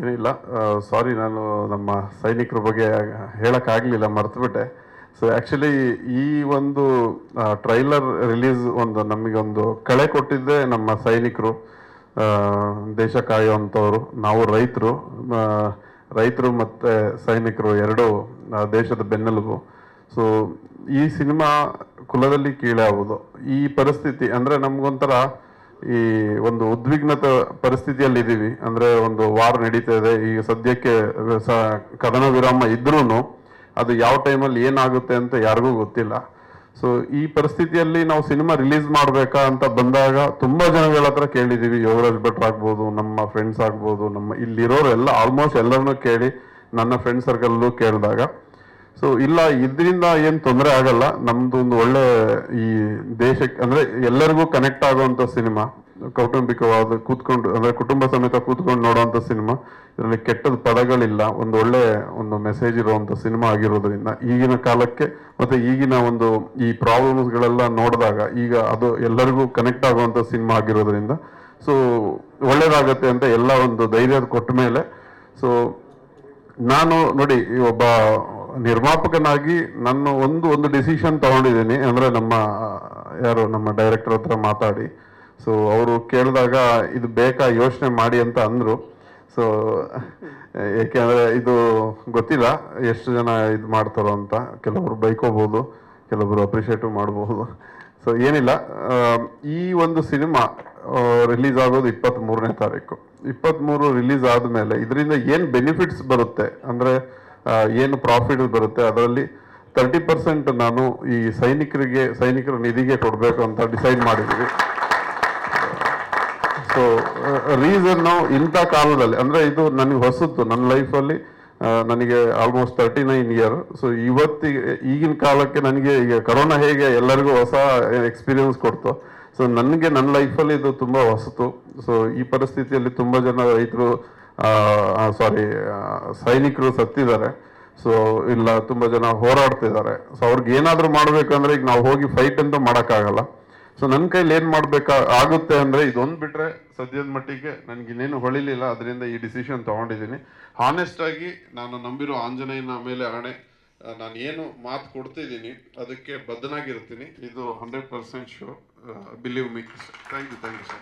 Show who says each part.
Speaker 1: ಏನಿಲ್ಲ. ಸಾರಿ ನಾನು ನಮ್ಮ ಸೈನಿಕರ ಬಗ್ಗೆ ಹೇಳೋಕ್ಕಾಗಲಿಲ್ಲ, ಮರ್ತುಬಿಟ್ಟೆ. ಸೊ ಆ್ಯಕ್ಚುಲಿ ಈ ಒಂದು ಟ್ರೈಲರ್ ರಿಲೀಸ್ ಒಂದು ನಮಗೊಂದು ಕಳೆ ಕೊಟ್ಟಿದ್ದೆ ನಮ್ಮ ಸೈನಿಕರು ದೇಶ ಕಾಯುವಂಥವ್ರು. ನಾವು ರೈತರು ರೈತರು ಮತ್ತು ಸೈನಿಕರು ಎರಡೂ ದೇಶದ ಬೆನ್ನೆಲುಬು. ಸೊ ಈ ಸಿನಿಮಾ ಕುಲದಲ್ಲಿ ಕೀಳೇ ಆಗೋದು ಈ ಪರಿಸ್ಥಿತಿ ಅಂದರೆ ನಮಗೊಂಥರ ಈ ಒಂದು ಉದ್ವಿಗ್ನತ ಪರಿಸ್ಥಿತಿಯಲ್ಲಿ ಇದ್ದೀವಿ ಅಂದ್ರೆ ಒಂದು ವಾರ್ ನಡೀತಾ ಇದೆ. ಈಗ ಸದ್ಯಕ್ಕೆ ಕದನ ವಿರಾಮ ಇದ್ರೂ ಅದು ಯಾವ ಟೈಮಲ್ಲಿ ಏನಾಗುತ್ತೆ ಅಂತ ಯಾರಿಗೂ ಗೊತ್ತಿಲ್ಲ. ಸೊ ಈ ಪರಿಸ್ಥಿತಿಯಲ್ಲಿ ನಾವು ಸಿನಿಮಾ ರಿಲೀಸ್ ಮಾಡಬೇಕಾ ಅಂತ ಬಂದಾಗ ತುಂಬಾ ಜನಗಳ ಹತ್ರ ಕೇಳಿದೀವಿ. ಯೋಗರಾಜ್ ಭಟ್ರ್ ಆಗ್ಬೋದು, ನಮ್ಮ ಫ್ರೆಂಡ್ಸ್ ಆಗ್ಬೋದು, ನಮ್ಮ ಇಲ್ಲಿರೋರು ಎಲ್ಲ ಆಲ್ಮೋಸ್ಟ್ ಎಲ್ಲರನ್ನೂ ಕೇಳಿ ನನ್ನ ಫ್ರೆಂಡ್ ಸರ್ಕಲ್ಲೂ ಕೇಳಿದಾಗ ಸೊ ಇಲ್ಲ, ಇದರಿಂದ ಏನು ತೊಂದರೆ ಆಗಲ್ಲ. ನಮ್ದು ಒಂದು ಒಳ್ಳೆ ಈ ದೇಶಕ್ಕೆ ಅಂದ್ರೆ ಎಲ್ಲರಿಗೂ ಕನೆಕ್ಟ್ ಆಗುವಂತ ಸಿನಿಮಾ. ಕೌಟುಂಬಿಕವಾದ ಕೂತ್ಕೊಂಡು, ಅಂದ್ರೆ ಕುಟುಂಬ ಸಮೇತ ಕೂತ್ಕೊಂಡು ನೋಡುವಂತ ಸಿನಿಮಾ. ಇದರಲ್ಲಿ ಕೆಟ್ಟದ ಪದಗಳಿಲ್ಲ. ಒಂದು ಒಳ್ಳೆ ಒಂದು ಮೆಸೇಜ್ ಇರುವಂತ ಸಿನಿಮಾ ಆಗಿರೋದ್ರಿಂದ. ಈಗಿನ ಕಾಲಕ್ಕೆ, ಮತ್ತೆ ಈಗಿನ ಒಂದು ಈ ಪ್ರಾಬ್ಲಮ್ಸ್ ಗಳೆಲ್ಲ ನೋಡಿದಾಗ ಈಗ ಅದು ಎಲ್ಲರಿಗೂ ಕನೆಕ್ಟ್ ಆಗುವಂತ ಸಿನಿಮಾ ಆಗಿರೋದ್ರಿಂದ. ಸೊ ಒಳ್ಳೇದಾಗತ್ತೆ ಅಂತ ಎಲ್ಲ ಒಂದು ಧೈರ್ಯ ಕೊಟ್ಟ ಮೇಲೆ. ಸೊ ನಾನು ನೋಡಿ ಒಬ್ಬ ನಿರ್ಮಾಪಕನಾಗಿ ನನ್ನ ಒಂದು ಒಂದು ಡಿಸಿಷನ್ ತಗೊಂಡಿದ್ದೀನಿ. ಅಂದರೆ ನಮ್ಮ, ಯಾರು, ನಮ್ಮ ಡೈರೆಕ್ಟರ್ ಹತ್ರ ಮಾತಾಡಿ. ಸೊ ಅವರು ಕೇಳಿದಾಗ ಇದು ಬೇಕಾ ಯೋಚನೆ ಮಾಡಿ ಅಂತ ಅಂದರು. ಸೊ ಏಕೆಂದರೆ ಇದು ಗೊತ್ತಿಲ್ಲ ಎಷ್ಟು ಜನ ಇದು ಮಾಡ್ತಾರೋ ಅಂತ. ಕೆಲವರು ಬೈಕೋಬಹುದು ಕೆಲವರು ಅಪ್ರಿಷಿಯೇಟು ಮಾಡಬಹುದು ಸೊ ಏನಿಲ್ಲ. ಈ ಒಂದು ಸಿನಿಮಾ ರಿಲೀಸ್ ಆಗೋದು ಇಪ್ಪತ್ತ್ ಮೂರನೇ ತಾರೀಕು. ಇಪ್ಪತ್ತ್ಮೂರು ರಿಲೀಸ್ ಆದಮೇಲೆ ಇದರಿಂದ ಏನು ಬೆನಿಫಿಟ್ಸ್ ಬರುತ್ತೆ? ಅಂದರೆ ಏನು ಪ್ರಾಫಿಟ್ ಬರುತ್ತೆ, ಅದರಲ್ಲಿ ತರ್ಟಿ ಪರ್ಸೆಂಟ್ ನಾನು ಈ ಸೈನಿಕರಿಗೆ, ಸೈನಿಕರ ನಿಧಿಗೆ ಕೊಡಬೇಕು ಅಂತ ಡಿಸೈಡ್ ಮಾಡಿದ್ವಿ. ಸೊ ರೀಸನ್ ಇಂಥ ಕಾಲದಲ್ಲಿ, ಅಂದರೆ ಇದು ನನಗೆ ಹೊಸತು, ನನ್ನ ಲೈಫಲ್ಲಿ ನನಗೆ almost thirty nine year so ಇವತ್ತಿಗೆ, ಈಗಿನ ಕಾಲಕ್ಕೆ ನನಗೆ ಈಗ ಕರೋನಾ ಹೇಗೆ ಎಲ್ಲರಿಗೂ ಹೊಸ ಎಕ್ಸ್ಪೀರಿಯನ್ಸ್ ಕೊಡ್ತು. ಸೊ ನನಗೆ ನನ್ನ ಲೈಫಲ್ಲಿ ಇದು ತುಂಬ ಹೊಸತು. ಸೊ ಈ ಪರಿಸ್ಥಿತಿಯಲ್ಲಿ ತುಂಬ ಜನ ರೈತರು ಸಾರಿ ಸೈನಿಕರು ಸತ್ತಿದ್ದಾರೆ. ಸೊ ಇಲ್ಲ, ತುಂಬ ಜನ ಹೋರಾಡ್ತಿದ್ದಾರೆ. ಸೊ ಅವ್ರಿಗೆ ಏನಾದರೂ ಮಾಡಬೇಕಂದ್ರೆ ಈಗ ನಾವು ಹೋಗಿ ಫೈಟ್ ಅಂತ ಮಾಡೋಕ್ಕಾಗಲ್ಲ. ಸೊ ನನ್ನ ಕೈಲಿ ಏನು ಮಾಡಬೇಕಾ, ಆಗುತ್ತೆ ಅಂದರೆ ಇದೊಂದು ಬಿಟ್ಟರೆ ಸದ್ಯದ ಮಟ್ಟಿಗೆ ನನಗೆ ಇನ್ನೇನು ಹೊಳಿಲಿಲ್ಲ. ಅದರಿಂದ ಈ ಡಿಸಿಷನ್ ತಗೊಂಡಿದ್ದೀನಿ. ಹಾನೆಸ್ಟ್ ಆಗಿ ನಾನು ನಂಬಿರೋ ಆಂಜನೇಯನ ಮೇಲೆ ಆಣೆ ನಾನು ಏನು ಮಾತು ಕೊಡ್ತಿದ್ದೀನಿ, ಅದಕ್ಕೆ ಬದ್ಧನಾಗಿರ್ತೀನಿ. ಇದು hundred percent so believe me thank you thank you sir